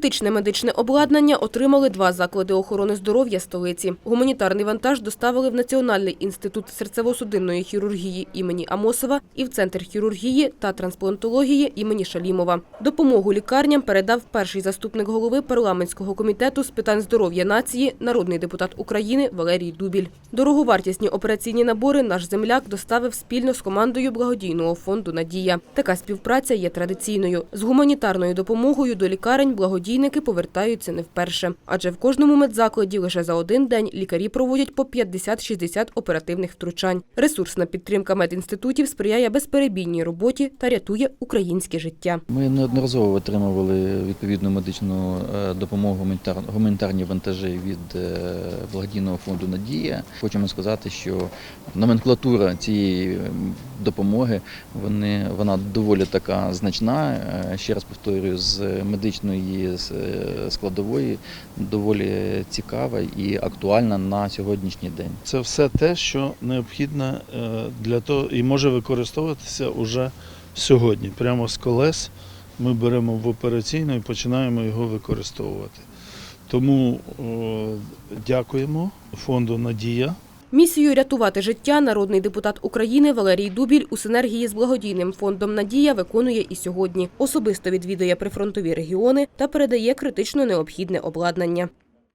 Критичне медичне обладнання отримали два заклади охорони здоров'я столиці. Гуманітарний вантаж доставили в Національний інститут серцево-судинної хірургії імені Амосова і в Центр хірургії та трансплантології імені Шалімова. Допомогу лікарням передав перший заступник голови парламентського комітету з питань здоров'я нації, народний депутат України Валерій Дубіль. Дороговартісні операційні набори наш земляк доставив спільно з командою благодійного фонду Надія. Така співпраця є традиційною. З гуманітарною допомогою до лікарень благодійники повертаються не вперше. Адже в кожному медзакладі лише за один день лікарі проводять по 50-60 оперативних втручань. Ресурсна підтримка медінститутів сприяє безперебійній роботі та рятує українське життя. Ми неодноразово отримували відповідну медичну е, допомогу, гуманітарні вантажі від е, благодійного фонду Надія. Хочемо сказати, що номенклатура цієї допомоги вони, вона доволі така значна. Е, Ще раз повторюю, з медичної е, складової доволі цікава і актуальна на сьогоднішній день. Це все те, що необхідно е, для того і може використовуватися уже сьогодні. Прямо з колес ми беремо в операційну і починаємо його використовувати. Тому о, дякуємо фонду Надія. Місію рятувати життя народний депутат України Валерій Дубіль у синергії з благодійним фондом Надія виконує і сьогодні. Особисто відвідує прифронтові регіони та передає критично необхідне обладнання.